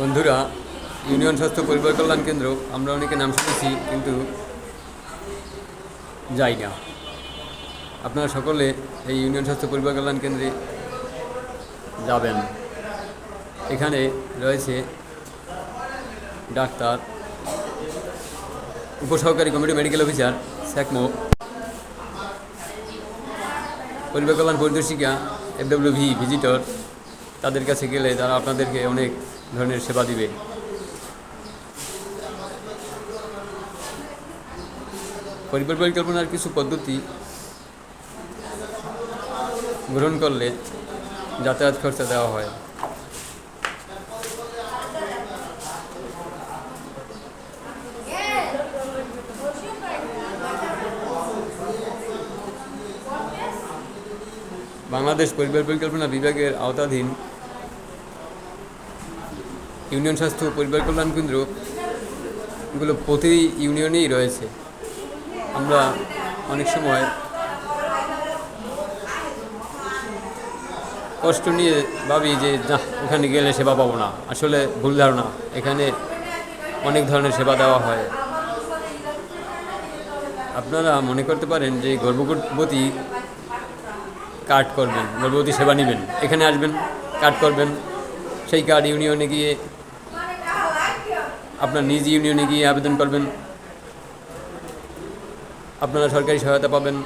বন্ধুরা, ইউনিয়ন স্বাস্থ্য পরিবার কল্যাণ কেন্দ্র, আমরা অনেকে নাম শুনেছি, কিন্তু যাই না। আপনারা সকলে এই ইউনিয়ন স্বাস্থ্য পরিবার কল্যাণ কেন্দ্রে যাবেন। এখানে রয়েছে ডাক্তার, উপসহকারী কমিটি মেডিকেল অফিসার স্যাকমো পরিবার কল্যাণ পরিদর্শিকা, এফডব্লিউ ভি ভিজিটর। তাদের কাছে গেলে তারা আপনাদেরকে অনেক ধরনের সেবা দিবে। পরিবার পরিকল্পনার কিছু পদ্ধতি গ্রহণ করলে যাতায়াত খরচা দেওয়া হয়। বাংলাদেশ পরিবার পরিকল্পনা বিভাগের আওতাধীন ইউনিয়ন স্বাস্থ্য পরিবার কল্যাণ কেন্দ্র এগুলো প্রতি ইউনিয়নেই রয়েছে। আমরা অনেক সময় কষ্ট নিয়ে ভাবি যে, না ওখানে গেলে সেবা পাবো না। আসলে ভুল ধারণা। এখানে অনেক ধরনের সেবা দেওয়া হয়। আপনারা মনে করতে পারেন যে, গর্ভবতী কার্ড করবেন, গর্ভবতী সেবা নেবেন। এখানে আসবেন, কার্ড করবেন। সেই কার্ড ইউনিয়নে গিয়ে আপনার নিজ ইউনিয়নে গিয়ে আবেদন করবেন। আপনারা সরকারি সহায়তা পাবেন।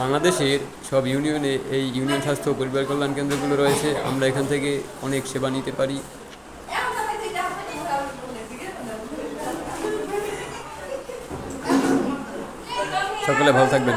বাংলাদেশের সব ইউনিয়নে এই ইউনিয়ন স্বাস্থ্য পরিবার কল্যাণ কেন্দ্রগুলো রয়েছে। আমরা এখান থেকে অনেক সেবা নিতে পারি। সকলে ভালো থাকবেন।